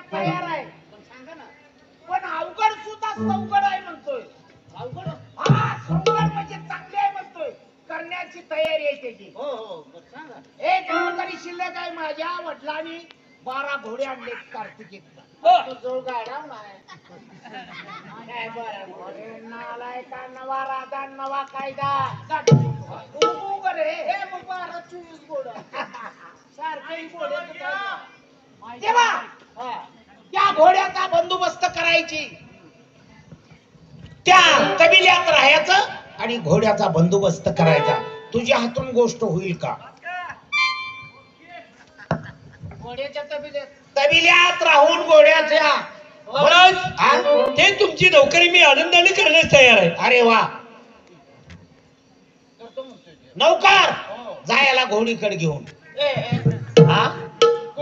करायला तयार आहे. पण सांगा ना पण अवघड सुद्धा सवगड आहे म्हणतोय. अवघड? हा सवगड म्हणजे चांगली आहे म्हणतोय. करण्याची तयारी आहे त्याची. हो हो सांगा. एक तरी शिल्लक आहे माझ्या वडिलांनी बारा घोडे आणले कार्तिकीत घोडे नालाय का नवा राजा नवा कायदा. हे मग बारा चोवीस गोड सारखे तेव्हा त्या घोड्याचा बंदोबस्त करायची. त्या कबिल्यात राहायचं आणि घोड्याचा बंदोबस्त करायचा. तुझ्या हातून गोष्ट होईल का? घोड्याच्या राहून घोड्याच्या महाराज? ते तुमची नोकरी मी आनंदाने करण्यास तयार आहे. अरे वा. नौकार. हो. जायला घोडीकडे घेऊन. हा?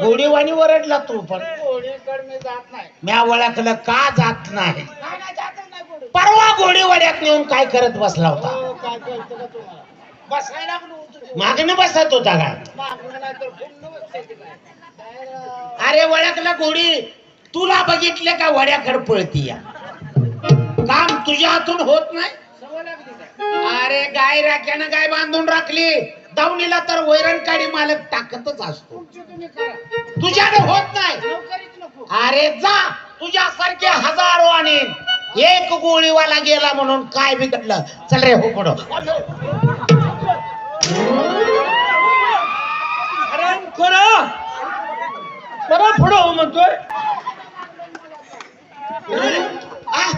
घोडीवाणी वरडला तू पण. घोडीकडे मी जात नाही. म्या ओळखलं का जात नाही? नाही नाही जातच नाही घोडी परवा घोडीवाड्यात नेऊन काय करत बसला होता? हो काय कळतं का तुम्हाला? बसायला लागलो होतो ते. मागणं बसत होता काय मागणं नाही तर पुढनं बसायचं काय. काय राव. अरे ओळखलं घोडी तुला बघितलं का वड्याकडे पळती या? काम तुझ्या हातून होत नाही? सवय लागली काय अरे गाय राख्यानं गाय बांधून राखली. दावणीला तर वैरण काडी मालक टाकतच असतो. तुमची तुम्ही करा. तुझ्यानं होत नाही. अरे जा तुझ्यासारखे हजारो आणीन एक गोळीवाला गेला म्हणून काय बिघडलं? चल रे हो पुढं. खरं? बघा पुढं हो म्हणतोय. आ?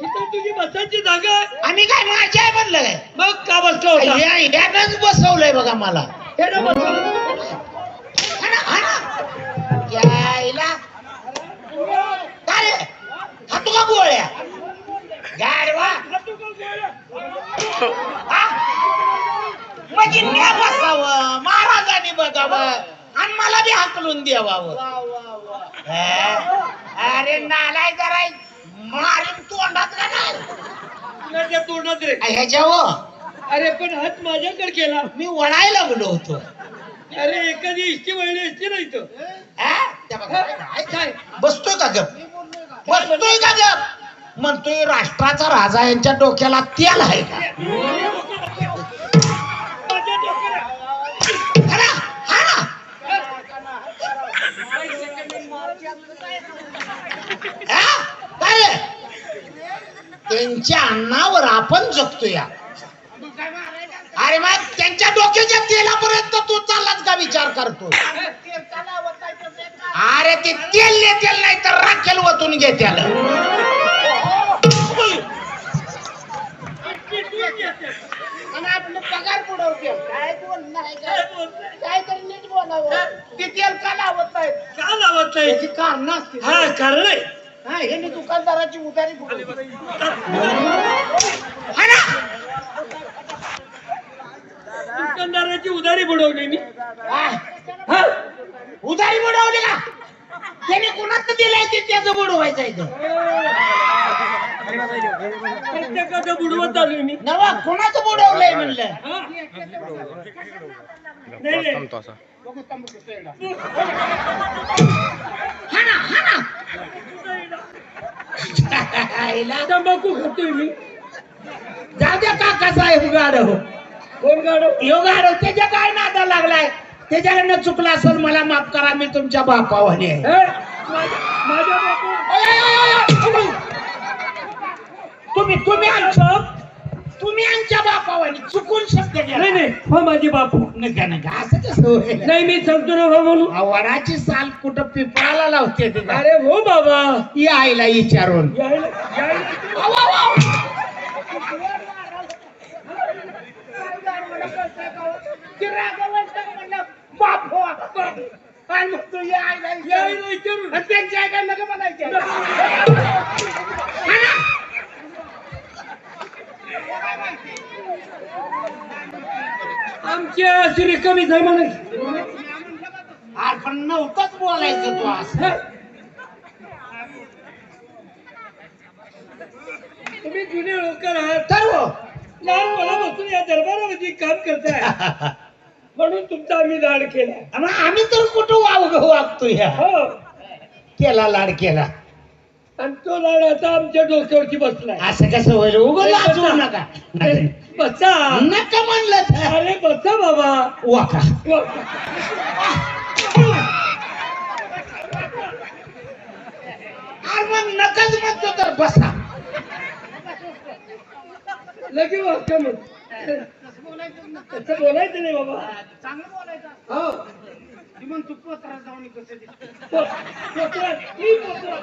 तिथं तुझी बसायची जागा आहे. आम्ही काय माझ्या म्हणलं काय? मग का बसला होता? या- यानंच बसवलंय बघा मला. हे ना बसला. हाणा, हाणा. यायला काय रे? खातो का गोळ्या गाडवा हा? म्हणजे म्या बसावं महाराजांनी बघावं आणि मला बी हाकलून द्यावावं? अरे नालाय जरा मारीन तोंडात नाही तोंडात रे? ह्याच्यावर? अरे पण हात माझ्याकडे केला. मी वळायला लागलो होतो. अरे एखादी इष्टी वळली असती नाही तर. काय? बसतोय का गप? बसतोय का गप? म्हणतोय राष्ट्राचा राजा यांच्या डोक्याला तेल आहे का? त्यांच्या अन्नावर आपण जगतो या अरे मग त्यांच्या डोक्याच्या तेलापर्यंत तू चाललाच का विचार करतो अरे ते तेल नाही तर राखेल वतून घेत्याला त्याला आणि आपलं पगार बुडवते काय बोल नाही काय काय तरी नीट बोलावं. ते तेल का लावत नाहीत? का लावत नाही त्याची कारण असते हा कारण आहे. हा हे मी दुकानदाराची उधारी बुडवली. दुकानदाराची उधारी बुडवली मी. हा. हा? उधारी बुडवली का? त्याने कुणाचं दिलंय ते त्याचं बुडवायचं इथं. प्रत्येकाचं बुडवत आलोय मी नवा कुणाचं बुडवलंय म्हणलं हा? नाही नाही बघू तंबाखू पेढा. हाणा हाणा आईला. तंबाखू खातोय मी जाऊ द्या कोण गाडव त्याच्या काय नादा लागलाय त्याच्याकडनं चुकला असेल मला माफ करा मी तुमच्या बापावाने आहे हे? माझ्या माझ्या बापू ओय, ओय, ओय, ओय, ओय. तुम्ही तुम्ही आमचं तुम्ही आमच्या बापावाने चुकून शब्द नाही केला. नाही हो माझे बापू. नका नका असं कसं होईल? नाही मी सांगतो ना हो म्हणून. वडाची साल कुठं पिपळाला लावते ते का? अरे हो बाबा. या आईला विचारून. यायला यायला आव, आव, आव. ते रागावंत म्हणलं, बाप हो, बाप. आणि मग तू या आईला विचार. यायला विचारून आणि अशी रिकामी आहे म्हणा अरे पण नव्हतंच बोलायचं तू असं. तुम्ही जुने लोक आहात. ठरव. लहानपणापासून या दरबारामध्ये काम करताय. म्हणून तुमचा आम्ही लाड केला. मग आम्ही तर कुठं वाव वागतो या हो. त्याला लाड केला. आणि तो लाड आता आमच्या डोक्यावरती बसलाय. असं कसं होईल? उगं लाजवू नका. नका. बसा. नका म्हणलं. बसा बाबा वाका अरे मग नकाच म्हणतो तर बसा लगे वाक्य मग तसं बोलायचं नाही बाबा चांगलं बोलायचं हो ती म्हण तू पोत्रात जाऊन कसं दिसतं. पो- पोत्रात, मी पोत्रात.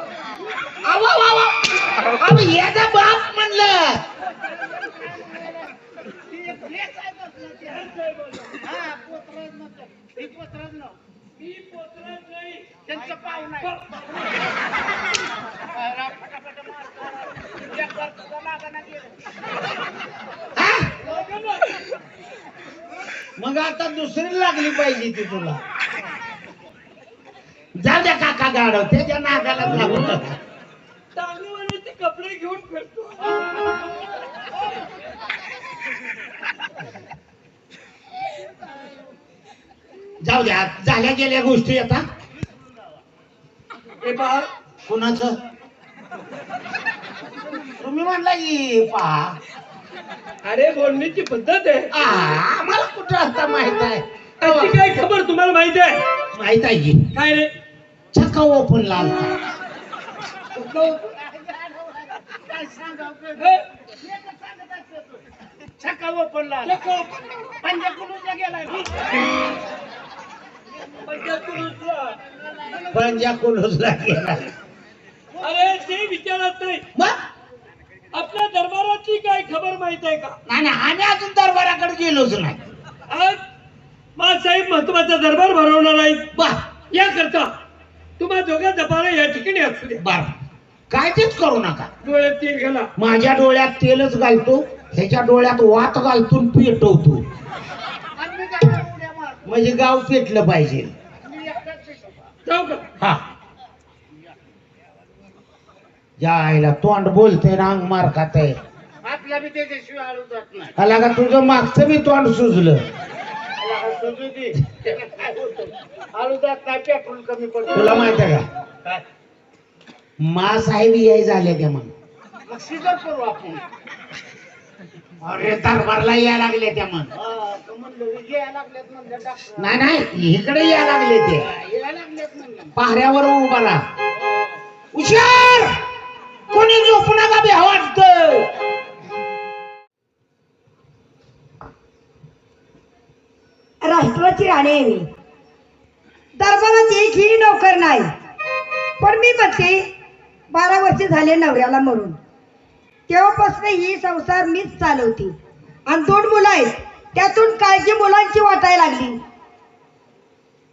अव अव अव याचा बाप म्हणलं नाही. फटाफट मग. आता दुसरी लागली पाहिजे ती तुला जाऊ द्या काका गाडव त्याच्या नागाला लागू नका. ते कपडे घेऊन फिरतो जाऊ द्या झाल्या गेल्या गोष्टी आता. हे पहा कुणाचं? तुम्ही म्हणला की पहा. अरे बोलण्याची पद्धत आहे. आ, आम्हाला कुठं आता माहीत आहे? त्याची काय खबर तुम्हाला माहिती आहे? माहीत आहे की. काय रे? चक्का ओपन लाल? हे? छक्का ओपनला चक्का पंजा कुलूसला गेलाय? पंजा कुलूसला गेला अरे ते विचारत नाही. मग? आपल्या दरबाराची काय खबर माहीत आहे का? नाही नाही, आम्ही अजून दरबाराकडे गेलोच नाही. आज साहेब महत्त्वाचा दरबार भरवणार आहे बा या करता तुम्हा दोघा दबारा या ठिकाणी असू द्या. बर. काळजीच करू नका. डोळ्यात तेल घाला. माझ्या डोळ्यात तेलच घालतो ह्याच्या डोळ्यात वात घालतून पेटवतो आणि मी काय करू उड्या मार म्हणजे गाव पेटलं पाहिजे. मी. जाऊ का? हा. या आईला तोंड बोलते ना अंग मार खात आहे आपला बी त्याच्याशिवाय आळू जात नाही. आला का तुझं मागचं बी तोंड सुजलं. त्याला काय सुचू दे. त्याला काय होतं? आळू जात नाही पेट्रोल कमी पडतो. तुला माहीत आहे का? काय? मा साहेब याय झाले ते मग? करू आपण. अरे दरबारला याय लागले त्या मग. यायला नाही नाही इकडे याय लागले ते. यायला पाहऱ्यावर उभा राहा. हुशार! कोणी झोपू नका बी वाटत राष्ट्राची राणी आहे मी. दरबारात एकही नोकर नाही. पण मी म्हणते बारा वर्ष झाले नवऱ्याला मरून. तेव्हापासून ही संसार मीच चालवते. आणि दोन मुलं आहेत. त्यातून काळजी मुलांची वाटायला लागली.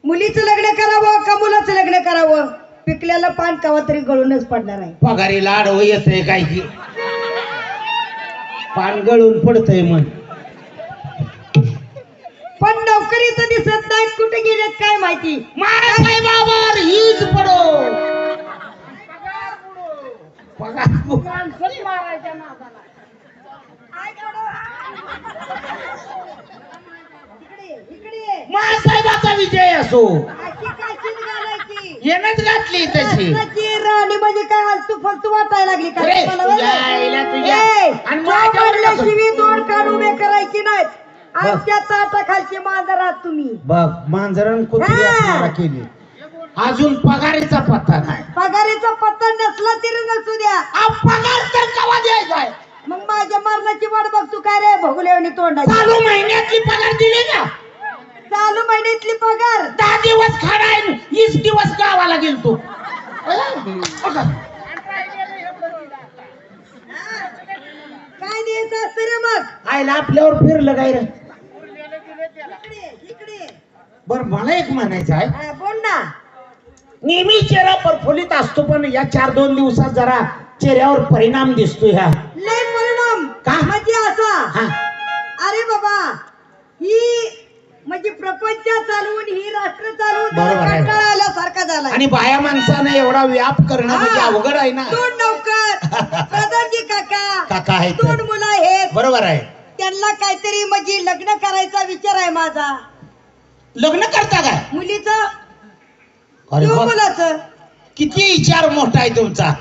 मुलीचं लग्न करावं का मुलाचं लग्न करावं? पिकल्याला पान कवा तरी गळूनच पडणार आहे. पगारीला आडवं येतंय काय की? पान गळून पडतंय मग पण नोकरी तर दिसत नाहीत. कुठे गेलेत काय माहिती? साहेबावर हीच पडो. पगार. पगार माणसंच मारायच्या नादाला. इकडे इकडे. साहेबाचा विजय असो. अशी काशीत घालायची? येणच घातली तशी. राणी म्हणजे काय? हलतू फलतू वाटायला लागली का? अरे, तुम्हाला तुझ्या बरं? आईला तुझ्या- ए, आणि माझ्यावर दोन कान उभे करायची नाहीत. बघ. आमच्या ताटाखालची मांजर आहात तुम्ही. बघ मांजरण कुत्री हा. केली. अजून पगारीचा पत्ता नाही. पगारीचा पत्ता नसला तरी नसू द्या. पगार तर द्यायचा मग माझ्या मरणाची वाट बघतो काय रे भोगलेवणी तोंडाची? चालू महिन्यातली पगार दिली का चालू महिन्यातली पगार? दहा दिवस खाणार वीस दिवस गावाला गेलतो. बघा. काय द्यायचं असतं रे मग? आईला आपल्यावर फिरलं काय रे? इकडे इकडे. बर मला एक म्हणायचं आहे. हा, बोल ना. नेहमी चेहरा प्रफुल्लित असतो पण या चार दोन दिवसात जरा चेहऱ्यावर परिणाम दिसतो ह्या लय परिणाम. का? म्हणजे असा हा. अरे बाबा ही म्हणजे प्रपंच चालवून ही राष्ट्र चालवून बरोबर आहे. कंटाळा आल्यासारखा झाला आणि बाया माणसानं एवढा व्याप करणं म्हणजे अवघड आहे ना. दोन नौकर. प्रधानजी काका. काका आहेत. दोन मुलं आहेत. बरोबर आहे. त्यांना काहीतरी म्हणजे लग्न करायचा विचार आहे माझा. लग्न करता काय? मुलीचं अरे किंवा वा. मुलाचं किती विचार मोठा आहे तुमचा.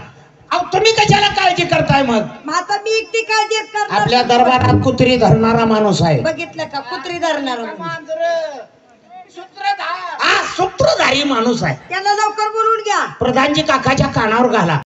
अहो तुम्ही कशाला काळजी करताय मग? मग आता मी एकटी काळजी करणार आपल्या दरबारात कुत्री धरणारा माणूस आहे. बघितलं का? कुत्री धरणार मांजर? सूत्रधार. हा सूत्रधारी माणूस आहे. त्याला लवकर बोलवून घ्या. प्रधानजी काकाच्या कानावर घाला.